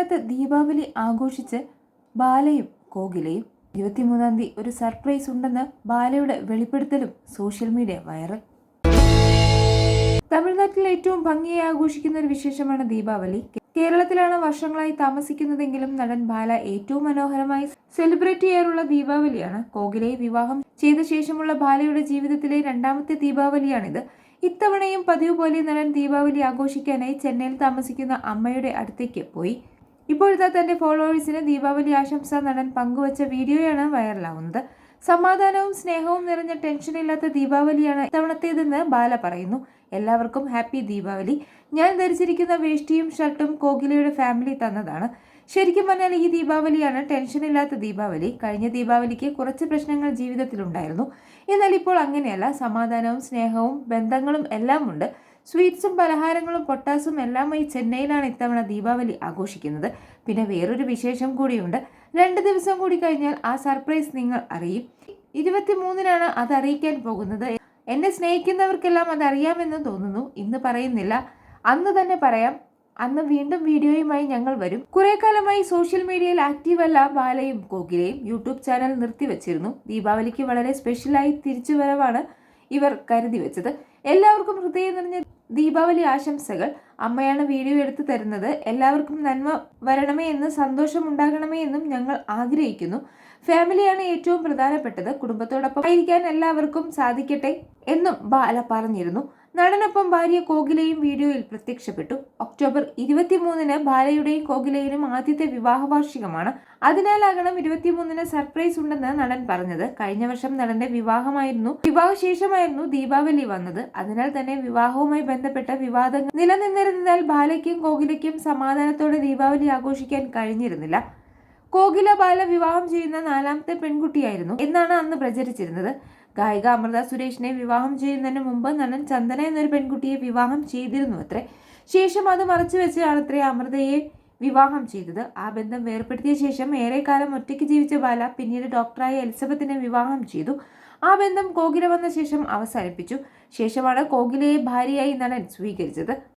ടെൻഷനില്ലാത്ത ദീപാവലി ആഘോഷിച്ച് ബാലയും കോകിലയും ഇരുപത്തിമൂന്നാം തീയതി ഒരു സർപ്രൈസ് ഉണ്ടെന്ന് ബാലയുടെ വെളിപ്പെടുത്തലും സോഷ്യൽ മീഡിയ വൈറൽ. തമിഴ്നാട്ടിൽ ഏറ്റവും ഭംഗിയായി ആഘോഷിക്കുന്ന ഒരു വിശേഷമാണ് ദീപാവലി. കേരളത്തിലാണ് വർഷങ്ങളായി താമസിക്കുന്നതെങ്കിലും നടൻ ബാല ഏറ്റവും മനോഹരമായി സെലിബ്രേറ്റ് ചെയ്യാറുള്ള ദീപാവലിയാണ്. കോകിലയെ വിവാഹം ചെയ്ത ശേഷമുള്ള ബാലയുടെ ജീവിതത്തിലെ രണ്ടാമത്തെ ദീപാവലിയാണിത്. ഇത്തവണയും പതിവ് പോലെ നടൻ ദീപാവലി ആഘോഷിക്കാനായി ചെന്നൈയിൽ താമസിക്കുന്ന അമ്മയുടെ അടുത്തേക്ക് പോയി. ഇപ്പോഴത്തെ തന്റെ ഫോളോവേഴ്സിന് ദീപാവലി ആശംസ നടൻ പങ്കുവച്ച വീഡിയോയാണ് വൈറലാവുന്നത്. സമാധാനവും സ്നേഹവും നിറഞ്ഞ ടെൻഷനില്ലാത്ത ദീപാവലിയാണ് ഇത്തവണത്തേതെന്ന് ബാല പറയുന്നു. എല്ലാവർക്കും ഹാപ്പി ദീപാവലി. ഞാൻ ധരിച്ചിരിക്കുന്ന വേഷ്ടിയും ഷർട്ടും കോകിലയുടെ ഫാമിലി തന്നതാണ്. ശരിക്കും പറഞ്ഞാൽ ഈ ദീപാവലിയാണ് ടെൻഷനില്ലാത്ത ദീപാവലി. കഴിഞ്ഞ ദീപാവലിക്ക് കുറച്ച് പ്രശ്നങ്ങൾ ജീവിതത്തിലുണ്ടായിരുന്നു. എന്നാൽ ഇപ്പോൾ അങ്ങനെയല്ല. സമാധാനവും സ്നേഹവും ബന്ധങ്ങളും എല്ലാം ഉണ്ട് സ്വീറ്റ്സും പലഹാരങ്ങളും പൊട്ടാസും എല്ലാമായി ചെന്നൈയിലാണ് ഇത്തവണ ദീപാവലി ആഘോഷിക്കുന്നത്. പിന്നെ വേറൊരു വിശേഷം കൂടിയുണ്ട്. രണ്ട് ദിവസം കൂടി കഴിഞ്ഞാൽ ആ സർപ്രൈസ് നിങ്ങൾ അറിയും. ഇരുപത്തിമൂന്നിനാണ് അത് അറിയിക്കാൻ പോകുന്നത്. എന്നെ സ്നേഹിക്കുന്നവർക്കെല്ലാം അത് അറിയാമെന്ന് തോന്നുന്നു. ഇന്ന് പറയുന്നില്ല. അന്ന് തന്നെ പറയാം. അന്ന് വീണ്ടും വീഡിയോയുമായി ഞങ്ങൾ വരും. കുറെ കാലമായി സോഷ്യൽ മീഡിയയിൽ ആക്റ്റീവ് അല്ല ബാലയും കോകിലയും യൂട്യൂബ് ചാനൽ നിർത്തിവെച്ചിരുന്നു ദീപാവലിക്ക് വളരെ സ്പെഷ്യലായി തിരിച്ചു വരവാണ് ഇവർ കരുതി വെച്ചത്. എല്ലാവർക്കും ഹൃദയം നിറഞ്ഞ ദീപാവലി ആശംസകൾ. അമ്മയാണ് വീഡിയോ എടുത്തു തരുന്നത്. എല്ലാവർക്കും നന്മ വരണമേ എന്ന് സന്തോഷം ഉണ്ടാകണമേ എന്നും ഞങ്ങൾ ആഗ്രഹിക്കുന്നു. ഫാമിലിയാണ് ഏറ്റവും പ്രധാനപ്പെട്ടത്. കുടുംബത്തോടൊപ്പം ആയിരിക്കാൻ എല്ലാവർക്കും സാധിക്കട്ടെ എന്നും ബാല പറഞ്ഞിരുന്നു. നടനൊപ്പം ഭാര്യ കോകിലയും വീഡിയോയിൽ പ്രത്യക്ഷപ്പെട്ടു. ഒക്ടോബർ ഇരുപത്തിമൂന്നിന് ബാലയുടെയും കോകിലയിലും ആദ്യത്തെ വിവാഹ വാർഷികമാണ് അതിനാലാകണം ഇരുപത്തിമൂന്നിന് സർപ്രൈസ് ഉണ്ടെന്ന് നടൻ പറഞ്ഞത്. കഴിഞ്ഞ വർഷം നടന്റെ വിവാഹമായിരുന്നു. വിവാഹശേഷമായിരുന്നു ദീപാവലി വന്നത്. അതിനാൽ തന്നെ വിവാഹവുമായി ബന്ധപ്പെട്ട വിവാദങ്ങൾ നിലനിന്നിരുന്നതിനാൽ ബാലയ്ക്കും കോകിലയ്ക്കും സമാധാനത്തോടെ ദീപാവലി ആഘോഷിക്കാൻ കഴിഞ്ഞിരുന്നില്ല. കോകില ബാല വിവാഹം ചെയ്യുന്ന നാലാമത്തെ പെൺകുട്ടിയായിരുന്നു. എന്നാണ് അന്ന് പ്രചരിച്ചിരുന്നത്. ഗായിക അമൃത സുരേഷിനെ വിവാഹം ചെയ്യുന്നതിന് മുമ്പ് നടൻ ചന്ദന എന്നൊരു പെൺകുട്ടിയെ വിവാഹം ചെയ്തിരുന്നു അത്രേ. ശേഷം അത് മറച്ചു വെച്ചാണ് അത്രേ അമൃതയെ വിവാഹം ചെയ്തത്. ആ ബന്ധം വേർപ്പെടുത്തിയ ശേഷം ഏറെക്കാലം ഒറ്റയ്ക്ക് ജീവിച്ച ബാല പിന്നീട് ഡോക്ടറായ എലിസബത്തിനെ വിവാഹം ചെയ്തു. ആ ബന്ധം കോകില വന്ന ശേഷം അവസാനിപ്പിച്ചു. ശേഷമാണ് കോകിലയെ ഭാര്യയായി നടൻ സ്വീകരിച്ചത്.